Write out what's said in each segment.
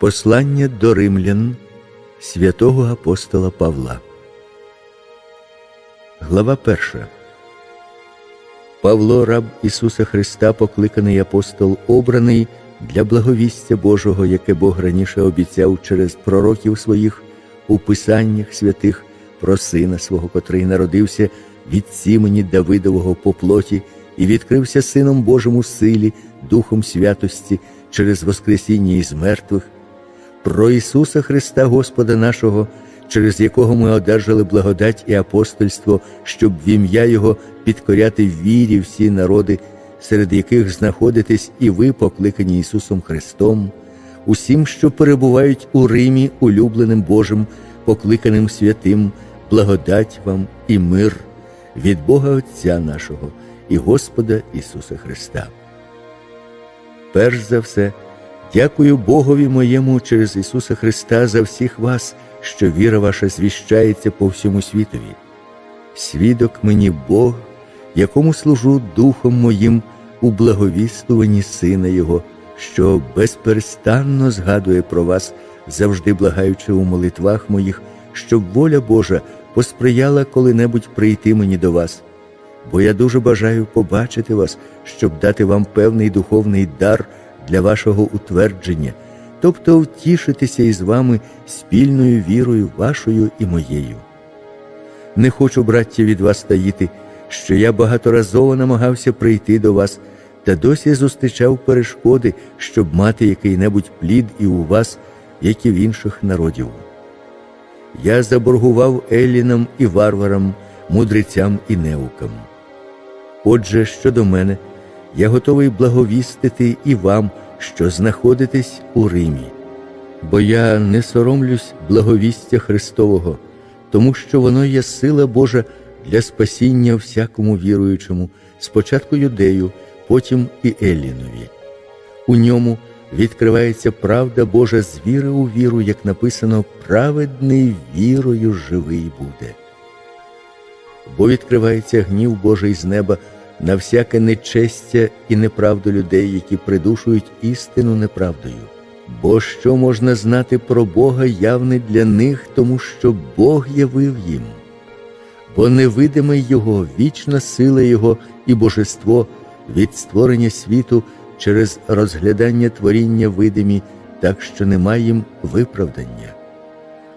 Послання до римлян святого апостола Павла. Глава перша. Павло, раб Ісуса Христа, покликаний апостол, обраний для благовістя Божого, яке Бог раніше обіцяв через пророків своїх у Писаннях святих про Сина свого, котрий народився від сімені Давидового по плоті і відкрився Сином Божим у силі, Духом святості через Воскресіння із мертвих, про Ісуса Христа Господа нашого, через якого ми одержали благодать і апостольство, щоб в ім'я Його підкоряти вірі всі народи, серед яких знаходитесь і ви, покликані Ісусом Христом, усім, що перебувають у Римі, улюбленим Божим, покликаним святим, благодать вам і мир від Бога Отця нашого і Господа Ісуса Христа. Перш за все, дякую Богові моєму через Ісуса Христа за всіх вас, що віра ваша звіщається по всьому світові. Свідок мені Бог, якому служу Духом моїм у благовістуванні Сина Його, що безперестанно згадує про вас, завжди благаючи у молитвах моїх, щоб воля Божа посприяла коли-небудь прийти мені до вас. Бо я дуже бажаю побачити вас, щоб дати вам певний духовний дар для вашого утвердження, тобто втішитися із вами спільною вірою вашою і моєю. Не хочу, браття, від вас таїти, що я багаторазово намагався прийти до вас та досі зустрічав перешкоди, щоб мати який-небудь плід і у вас, як і в інших народів. Я заборгував елінам і варварам, мудрецям і неукам. Отже, щодо мене, я готовий благовістити і вам, що знаходитесь у Римі, бо я не соромлюсь благовістя Христового, тому що воно є сила Божа для спасіння всякому віруючому, спочатку юдею, потім і Еллінові. У ньому відкривається правда Божа з віри у віру, як написано, праведний вірою живий буде. Бо відкривається гнів Божий з неба на всяке нечестя і неправду людей, які придушують істину неправдою. Бо що можна знати про Бога явне для них, тому що Бог явив їм, бо невидиме Його, вічна сила Його і божество від створення світу через розглядання творіння видимі, так що немає їм виправдання.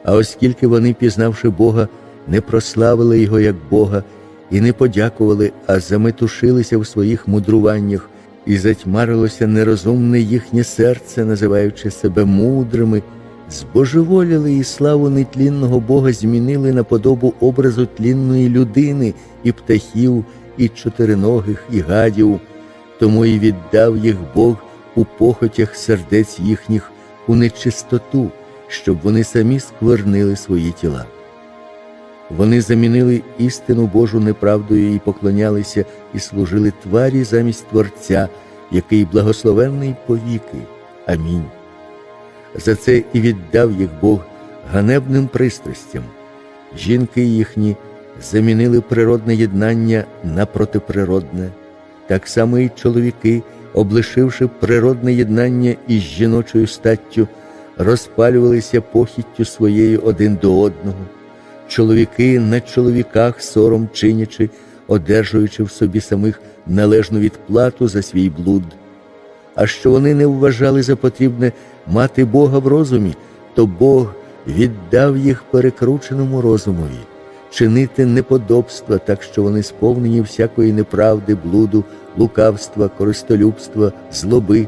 А оскільки вони, пізнавши Бога, не прославили Його як Бога і не подякували, а заметушилися в своїх мудруваннях, і затьмарилося нерозумне їхнє серце, називаючи себе мудрими, збожеволіли і славу нетлінного Бога змінили на подобу образу тлінної людини і птахів, і чотириногих, і гадів, тому і віддав їх Бог у похотях сердець їхніх у нечистоту, щоб вони самі сквернили свої тіла. Вони замінили істину Божу неправдою і поклонялися і служили тварі замість Творця, який благословенний повіки. Амінь. За це і віддав їх Бог ганебним пристрастям. Жінки їхні замінили природне єднання на протиприродне, так само і чоловіки, облишивши природне єднання із жіночою статтю, розпалювалися похіттю своєю один до одного чоловіки на чоловіках сором чинячи, одержуючи в собі самих належну відплату за свій блуд. А що вони не вважали за потрібне мати Бога в розумі, то Бог віддав їх перекрученому розумові, чинити неподобства, так що вони сповнені всякої неправди, блуду, лукавства, користолюбства, злоби,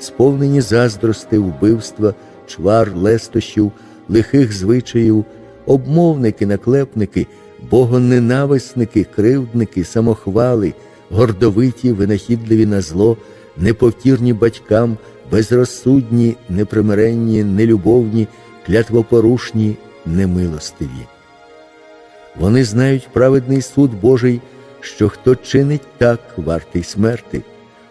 сповнені заздрости, вбивства, чвар, лестощів, лихих звичаїв обмовники, наклепники, богоненависники, кривдники, самохвали, гордовиті, винахідливі на зло, непокірні батькам, безрозсудні, непримиренні, нелюбовні, клятвопорушні, немилостиві. Вони знають праведний суд Божий, що хто чинить так, вартий смерти,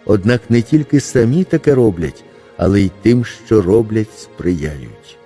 однак не тільки самі таке роблять, але й тим, що роблять, сприяють.